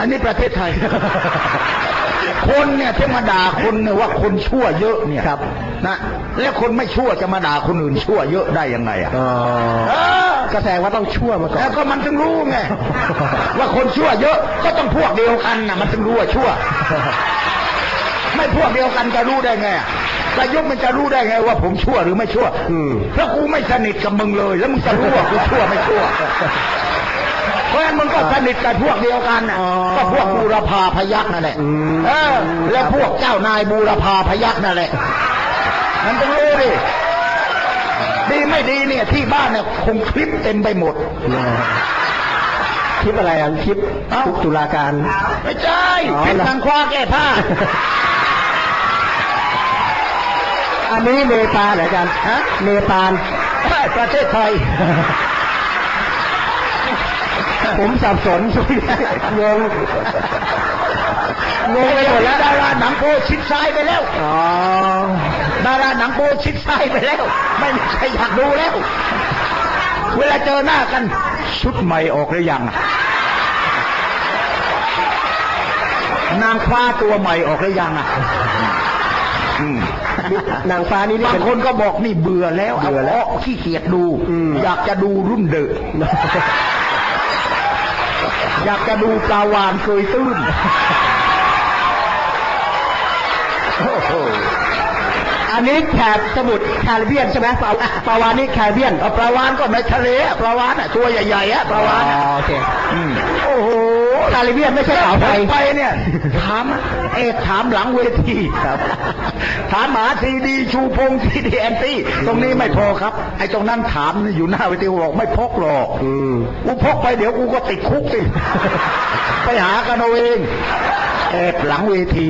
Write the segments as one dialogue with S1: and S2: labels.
S1: อันนี้ประเทศไทย คนเนี่ยที่มาด่าคนเนี่ยว่าคนชั่วเยอะเนี่ย
S2: ครับ
S1: นะแล้วคนไม่ชั่วจะมาด่าคนอื่นชั่วเยอะได้ยังไงอะ
S2: อ๋อ
S1: เออ
S2: ก็แสดงว่าต้องชั่วมาก่อ
S1: แล้
S2: น
S1: วก็มันถึงรู้ไงว่าคนชั่วเยอะก็ต้องพวกเดียวกันนะมันถึงรู้ว่าชั่ว ไม่พวกเดียวกันจะรู้ได้ไงอะประยุทธ์มันจะรู้ได้ไงว่าผมชั่วหรือไม่ชั่ว
S2: อืม
S1: เพราะกูไม่สนิทกับมึงเลย แล้วมึงจะรู้ว่ากูชั่วไม่ชั่ว เพราะฉะนั้นมึงก็สนิทกับพวกเดียวกันน่ะ
S2: อ๋อ
S1: ก็พวกบูรพาพยักนั่นแหละ
S2: อืม
S1: เออ แล้วพวกเจ้านายบูรพาพยักนั่นแหละ มันต้องรู้ดิ ดีไม่ดีเนี่ย ที่บ้านเนี่ยคงคลิปเต็มไปหมด
S2: คลิปอะไรอะคลิป
S1: เอ้า
S2: ตุลาการ
S1: ไม่ใช่
S2: อ๋อ
S1: เป็น
S2: เหรอ
S1: ทางคว้าแก้ผ้า
S2: อันนี้เนปาลเหรออาจารย์
S1: ฮะ
S2: เนปาล
S1: ใช่ประเทศไทย
S2: ผมสับสนงงงงไปหมดแล้ว
S1: ดาราหนังโปชิดซ้ายไปแล้ว
S2: อ๋อ
S1: ดาราหนังโปชิดซ้ายไปแล้ว ไม่มีใครอยากดูแล้ว เวลาเจอหน้ากัน ชุดใหม่ออกหรือยังอะนางฟ้าตัวใหม่ออกหรือยังอะอืม
S2: นางฟ้านี่นี่
S1: บาง
S2: เป็น
S1: คนก็บอกนี่เบื่อแล้ว
S2: เบื่อแล้วา
S1: ขี้เกียจดู
S2: อืม
S1: อยากจะดูรุ่นเดอะ อยากจะดูปลาวานเคยตื้นอั
S2: นนี้แถบสมุทรแคริบเบียนใช่ไหมปลาปลาวานนี่แคริบเบียน
S1: เอาปลาวานก็ในทะเลอะปลาวานอะตัวใหญ่ๆอะปลาวาน
S2: โอเค
S1: อืม โอ้โห
S2: แคริบเบียนไม่ใช่อ่าวไทย
S1: ไปเนี่ยถามเอ๊ะถามหลังเวทีครับ ถามหาทีดีชูพงทีดีแอนตี้ตรงนี้ไม่พอครับ ไอ้ตรงนั้นถามอยู่หน้าเวทีบอกไม่พกหรอก
S2: อืม
S1: กูพกไปเดี๋ยวกูก็ติดคุกสิไปหากันเอาเองแอบหลังเวที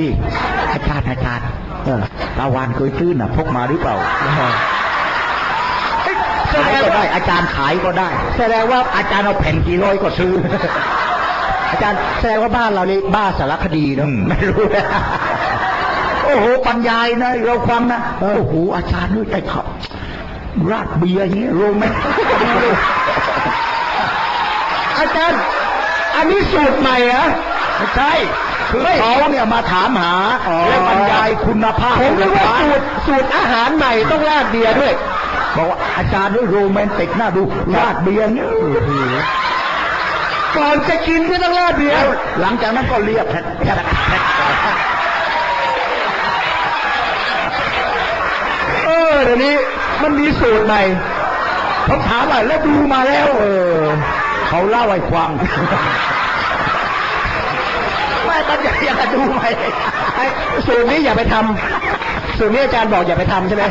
S1: อาจารย์อาจารย์
S2: เออ
S1: ตาวานเคยตื้นอะพกมาหรือเปล่า
S2: แส
S1: ขาย
S2: ดง
S1: ก็
S2: ว่า
S1: ได้อาจารย์ขายก็ได้
S2: แสดงว่า
S1: อาจารย์เอาแผ่นกี่ร้อยก็ซื้อ
S2: อาจารย์แสดงว่าบ้านเรานี่บ้าสารคดีเนาะ
S1: อืมไม่รู้นะโอ้โหบรรยายนะเราฟังนะโอ้โหอาจารย์นี่ใจขับราดเบียร์อย่างเงี้ยรู้ไหม
S2: อาจารย์ อันนี้สูตรใหม่เหรอ
S1: ไม่ใช่คือ
S2: ไม่
S1: เขาเนี่ยมาถามหา
S2: อ๋อ
S1: และบรรยายคุณภาพ
S2: ผมนึกว่า
S1: ของ
S2: สูตรสูตรอาหารใหม่ต้องราดเบียร์ด้วย
S1: บอกว่าอาจารย์ด้วยโรแมนติกน่าดูราดเบียร์เนี่ย
S2: ก่อนจะกินก็ต้องราดเบียร์
S1: หลังจากนั้นก็เรียกแพทแพทแพท
S2: เออเดี๋ยวนี้มันมีสูตรใหม่
S1: ผมถามว่าแล้วดูมาแล้ว เออ เขาเล่าให้ฟังไม่ตั้งใจอยากจะดูไหม
S2: ไอ้สูตรนี้อย่าไปทำสูตรนี้อาจารย์บอกอย่าไปทำใช่ไหม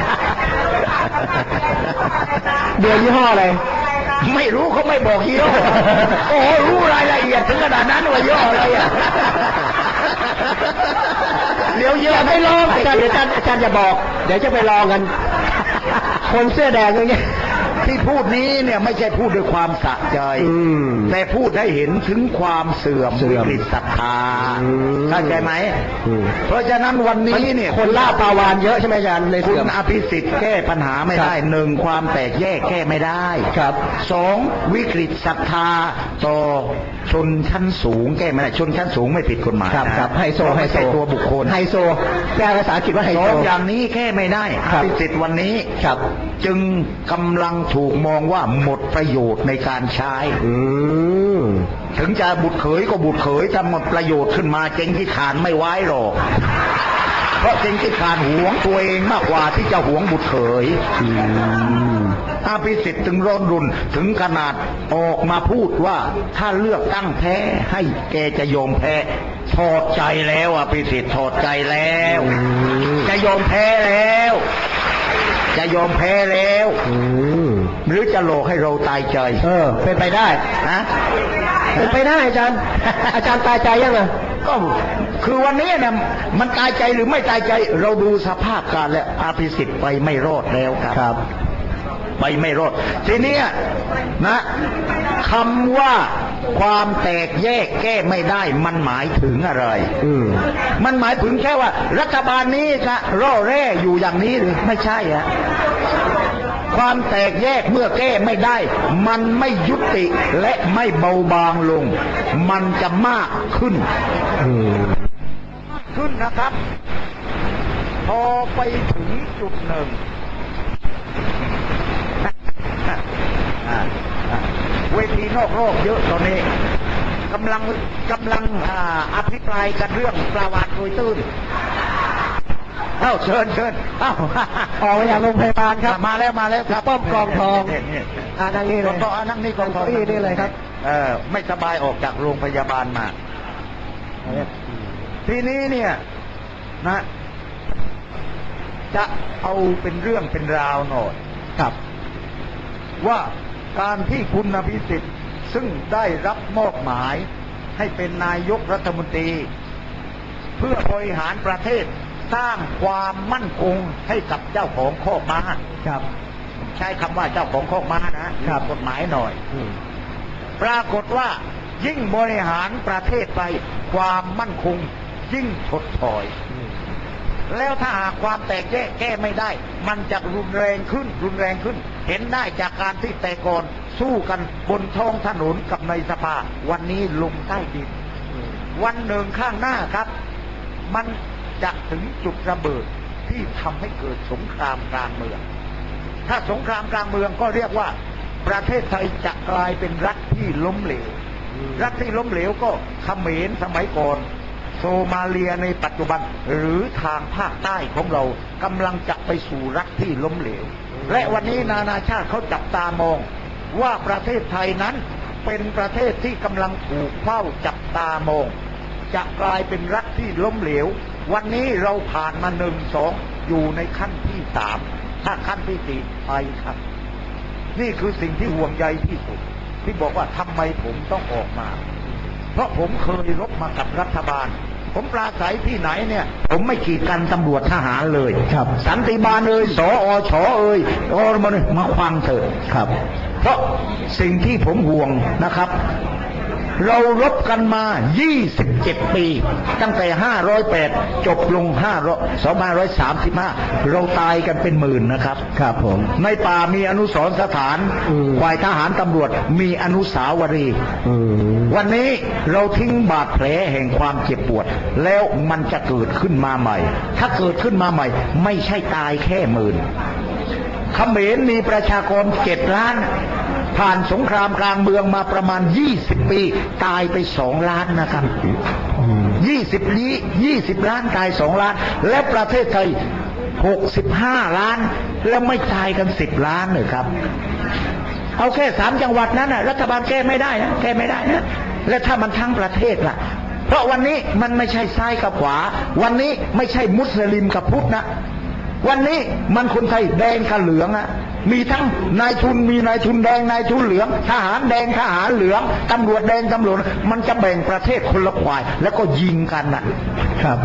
S2: เบียร์ยี่ห้ออะไร
S1: ไม่รู้เขาไม่บอกยี่ห้อโอ้โหรู้รายละเอียดถึงขนาดนั้นว่ายี่ห้ออะไรอะเดี๋ยวเย
S2: อย่า
S1: อะ
S2: ไปลองอาจารย์เดี๋ยวอาจารย์อาจารย์อย่าบอก เดี๋ยวจะไปลองกัน คนเสื้อแดงอย่างเงี้ย
S1: ที่พูดนี้เนี่ยไม่ใช่พูดด้วยความสะใจ
S2: อืม
S1: แต่พูดให้เห็นถึงความเสื่อม
S2: เสื่
S1: วิ
S2: อม
S1: กฤตศรัทธา
S2: อืม
S1: เข้าใจไหม
S2: อืม
S1: เพราะฉะนั้นวันนี้เนี่ย
S2: คนล่าปลาวานเยอะใช่ไหมอาจารย์เลย
S1: คุ
S2: เสื่อ
S1: ณ
S2: ม
S1: อภิสิทธิ์แก้ปัญหาไม่ได้
S2: ครับ
S1: หนึ่งความแตกแยกแก้ไม่ได้
S2: ครับ
S1: สองวิกฤตศรัทธาต่อชนชั้นสูงแก้ไม่ได้ชนชั้นสูงไม่ผิดกฎหมาย
S2: ครับ
S1: นะครับ
S2: ไฮโซ
S1: เพราะ
S2: ไฮ
S1: ไม่
S2: โซ
S1: ใช่ตัวบุคคล
S2: ไฮโซแปลภาษาอังกฤษว่าไฮ
S1: ส
S2: โซ
S1: องอย่างนี้แก้ไม่ได้อ
S2: ครับ
S1: ภิสิทธิ์วันนี้
S2: ครับ
S1: จึงกำลังถูกมองว่าหมดประโยชน์ในการใช้
S2: อืม
S1: ถึงจะบุตรเขยก็บุตรเขยถ้าหมดประโยชน์ขึ้นมาเจงที่ขานไม่ไว้หรอกเพราะเจงที่ขานหวงตัวเองมากกว่าที่จะหวงบุตรเขย
S2: อืม
S1: อาภิสิทธิ์ถึงร้อนรุนถึงขนาดออกมาพูดว่าถ้าเลือกตั้งแพ้ให้แกจะยอมแพ้ถอดใจแล้วอาภิสิทธิ์ถอดใจแล้ว
S2: อืม
S1: จะยอมแพ้แล้ว จะยอมแพ้แล้ว
S2: อืม
S1: หรือจะหลอกให้เราตายใจ
S2: เออ เป็นไปได้
S1: นะ
S2: เป็นไปได้อาจารย์ อาจารย์ตายใจยังไง
S1: ก็คือวันนี้เนี่ยมันตายใจหรือไม่ตายใจ เราดูสภาพการและอาภิสิทธิ์ไปไม่รอดแล้วครับ
S2: ครับ
S1: ไปไม่รอด ทีเนี้ยนะคำว่าความแตกแยกแก้ไม่ได้ มันหมายถึงอะไร
S2: อืม
S1: มันหมายถึงแค่ว่า รัฐบาลนี้จะร่อแร่อยู่อย่างนี้หรือไม่ใช่อะ ความแตกแยกเมื่อแก้ไม่ได้ มันไม่ยุติและไม่เบาบางลง มันจะมากขึ้น
S2: อืม
S1: ขึ้นนะครับ พอไปถึงจุดหนึ่งเวทีนอกโลกเยอะตอนนี้กำลังกำลังอ่าอภิปรายกันเรื่องปลาวานโดยตื้น เอ้าเชิญเชิญเอ้า
S2: ออกมาจากโรงพยาบาลครับ
S1: มาแล้วมาแล้วครับ
S2: ป้อมกองทอง
S1: นี่นี่
S2: อ่านั่งนี่เลย
S1: กองทองอะนั่งนี่กองทอง
S2: นี่นี่เลยครับ
S1: เออไม่สบายออกจากโรงพยาบาลมา ทีนี้เนี่ยนะ จะเอาเป็นเรื่องเป็นราวหน่อย
S2: ครับ
S1: ว่าการที่คุณอภิสิทธิ์ซึ่งได้รับมอบหมายให้เป็นนายกรัฐมนตรี เพื่อบริหารประเทศ สร้างความมั่นคงให้กับเจ้าของโคอกม้า
S2: ครับ
S1: ใช้คำว่าเจ้าของโคอกม้านะครับกฎหมายหน่อย
S2: อืม
S1: ปรากฏว่ายิ่งบริหารประเทศไปความมั่นคงยิ่งถดถอย
S2: อืม
S1: แล้วถ้าหากความแตกแยกแก้ไม่ได้ มันจะรุนแรงขึ้น รุนแรงขึ้น เห็นได้จากการที่แต่ก่อนสู้กันบนท้องถนนกับในสภา วันนี้ลงใต้ดิน
S2: อืม
S1: วันหนึ่งข้างหน้าครับ มัน จะถึงจุดระเบิดที่ทำให้เกิดสงครามกลางเมือง ถ้าสงครามกลางเมืองก็เรียกว่า ประเทศไทยจะกลายเป็นรัฐที่ล้มเหลว รัฐที่ล้มเหลวก็เขมรสมัยก่อน โซมาเลียในปัจจุบันหรือทางภาคใต้ของเรากำลังจะไปสู่รัฐที่ล้มเหลว และวันนี้นานาชาติเขาจับตามองว่าประเทศไทยนั้นเป็นประเทศที่กำลังถูกเฝ้าจับตามองจะกลายเป็นรัฐที่ล้มเหลว วันนี้เราผ่านมาหนึ่งสองอยู่ในขั้นที่สามถ้าขั้นที่สี่ไปครับ นี่คือสิ่งที่ห่วงใยที่สุด ที่บอกว่าทำไมผมต้องออกมา เพราะผมเคยรบมากับรัฐบาล ผมปราศัยที่ไหนเนี่ย ผมไม่ขีดกันตำรวจทหารเลย
S2: ครับ
S1: สันติบาลเอ่ยสออชอเอ่ยอรมนมาควังเถอะ
S2: ครับ
S1: เพราะสิ่งที่ผมห่วงนะครับ เรารบกันมา 27 ปี ตั้งแต่ 508 จบลง500 2535 เราตายกันเป็นหมื่นนะครับ
S2: ครับผม
S1: ในป่ามีอนุสรณ์สถาน
S2: อืม
S1: ฝ่ายทหารตำรวจมีอนุสาวรีย์
S2: อืม
S1: วันนี้เราทิ้งบาดแผลแห่งความเจ็บปวด แล้วมันจะเกิดขึ้นมาใหม่ ถ้าเกิดขึ้นมาใหม่ ไม่ใช่ตายแค่หมื่นเขมรมีประชากรเจ็ดล้าน ผ่านสงครามกลางเมืองมาประมาณ 20 ปี ตายไปสองล้านนะครับ
S2: อืม
S1: ยี่สิบนี้ยี่สิบล้านตายสองล้าน และประเทศไทยหกสิบห้าล้าน แล้วไม่ตายกันสิบล้านเลยครับ เอาแค่สามจังหวัดนั้นนะรัฐบาลแก้ไม่ได้นะแก้ไม่ได้นะและถ้ามันทั้งประเทศล่ะ เพราะวันนี้มันไม่ใช่ซ้ายกับขวา วันนี้ไม่ใช่มุสลิมกับพุทธนะ วันนี้มันคนไทยแดงกับเหลืองอะ มีทั้งนายทุนมีนายทุนแดงนายทุนเหลือง ทหารแดงทหารเหลืองตำรวจแดงตำรวจมันจะแบ่งประเทศคนละควาย แล้วก็ยิงกันน่ะ
S2: ครับ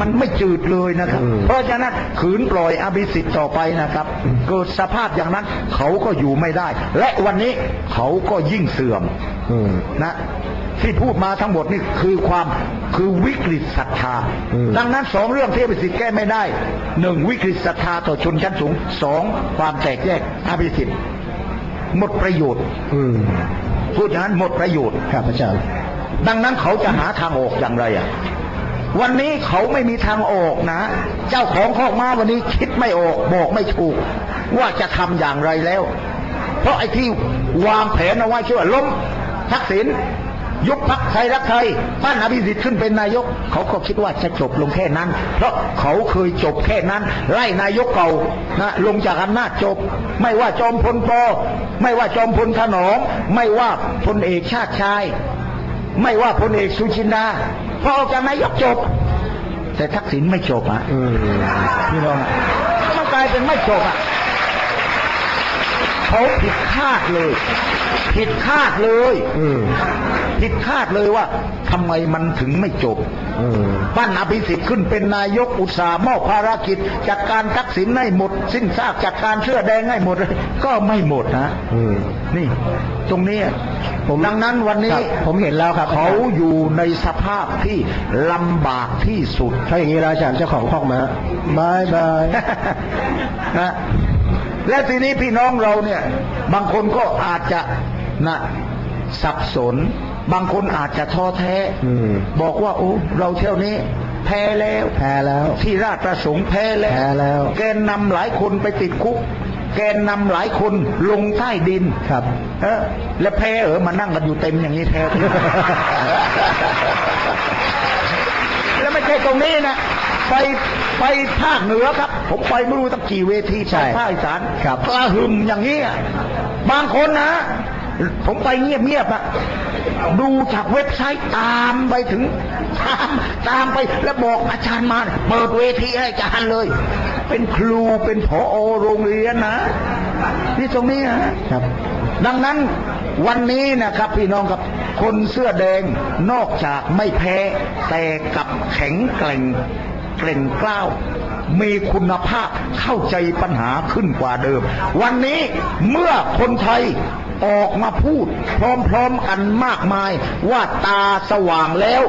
S1: มันไม่จืดเลยนะครับ
S2: อืม
S1: เพราะฉะนั้นขืนปล่อยอภิสิทธิ์ต่อไปนะครับ เกิดสภาพอย่างนั้นเขาก็อยู่ไม่ได้ และวันนี้เขาก็ยิ่งเสื่อม
S2: อืม
S1: นะ ที่พูดมาทั้งหมดนี่คือความคือวิกฤตศรัทธา
S2: อืม
S1: ดังนั้นสองเรื่องที่อภิสิทธิ์แก้ไม่ได้หนึ่งวิกฤตศรัทธาต่อชนชั้นสูงสองความแตกแยกอภิสิทธิ์หมดประโยชน์
S2: อืม
S1: พูดอย่างนั้นหมดประโยชน์
S2: ครับอาจารย์
S1: ดังนั้นเขาจะหาทางออกอย่างไรอะวันนี้เขาไม่มีทางออกนะ เจ้าของคอกม้าวันนี้คิดไม่ออกบอกไม่ถูก ว่าจะทำอย่างไรแล้ว เพราะไอ้ที่วางแผนเอาไว้ชื่อว่าล้มทักษิณ ยุบพักไทยรักไทยปั้นอภิสิทธิ์ขึ้นเป็นนายก เขาก็คิดว่าจะจบลงแค่นั้น เพราะเขาเคยจบแค่นั้น ไล่นายกเก่านะลงจากอำนาจจบ ไม่ว่าจอมพลปอไม่ว่าจอมพลถนอมไม่ว่าพลเอกชาติชาย ไม่ว่าพลเอกสุชินดาพอออกจากนายกจบ แต่ทักษิณไม่จบอะพี่น้องมันกลายเป็นไม่จบอะเขาผิดคาดเลย ผิดคาดเลย
S2: อืม
S1: ผิดคาดเลยว่าทำไมมันถึงไม่จบ
S2: อืม
S1: ปั้นอภิสิทธิ์ขึ้นเป็นนายกอุตสาห์มอบภารกิจจัดการทักษิณให้หมด สิ้นซากจัดการเสื้อแดงให้หมดเลยก็ไม่หมดนะ
S2: อืม
S1: นี่ ตรงนี้
S2: ผม
S1: ดังนั้นวัน
S2: ค
S1: นี้
S2: รับผมเห็นแล้วครับ
S1: เขาอยู่ในสภาพที่ลำบากที่สุด
S2: ถ้าอย่างนี้แล้วอาจารย์เจ้าของคอกม้าบายบาย
S1: นะ และทีนี้พี่น้องเราเนี่ย บางคนก็อาจจะนะสับสน บางคนอาจจะท้อแท้
S2: อืม
S1: บอกว่าโอ้เราเที่ยวนี้ แพ้แล้ว
S2: แพ้แล้ว
S1: ที่ราชประสงค์แพ้แล้ว
S2: แพ้แล้ว
S1: แกนนำหลายคนไปติดคุก แกนนำหลายคนลงใต้ดิน
S2: ครับ
S1: เออแล้วแพ้เออมานั่งกันอยู่เต็มอย่างนี้แท้ที่แล้วไม่ใช่ตรงนี้นะ ไปไปภาคเหนือครับ ผมไปไม่รู้ตั้งกี่เวที
S2: ใช่
S1: ไปภาคอีสาน
S2: ครับ
S1: กระหึ่มอย่างนี้อะบางคนนะ ผมไปเงียบๆอะดูจากเว็บไซต์ตามไปถึงตามตามไปแล้วบอกอาจารย์มาเปิดเวทีให้อาจารย์เลย เป็นครูเป็นผอโรงเรียนนะนี่ตรงนี้นะ
S2: ครับ
S1: ดังนั้นวันนี้นะครับพี่น้องครับคนเสื้อแดงนอกจากไม่แพ้แต่กลับแข็งแกร่ง เกร่งกล้าวมีคุณภาพเข้าใจปัญหาขึ้นกว่าเดิม วันนี้เมื่อคนไทยออกมาพูดพร้อมๆกันมากมายว่าตาสว่างแล้ว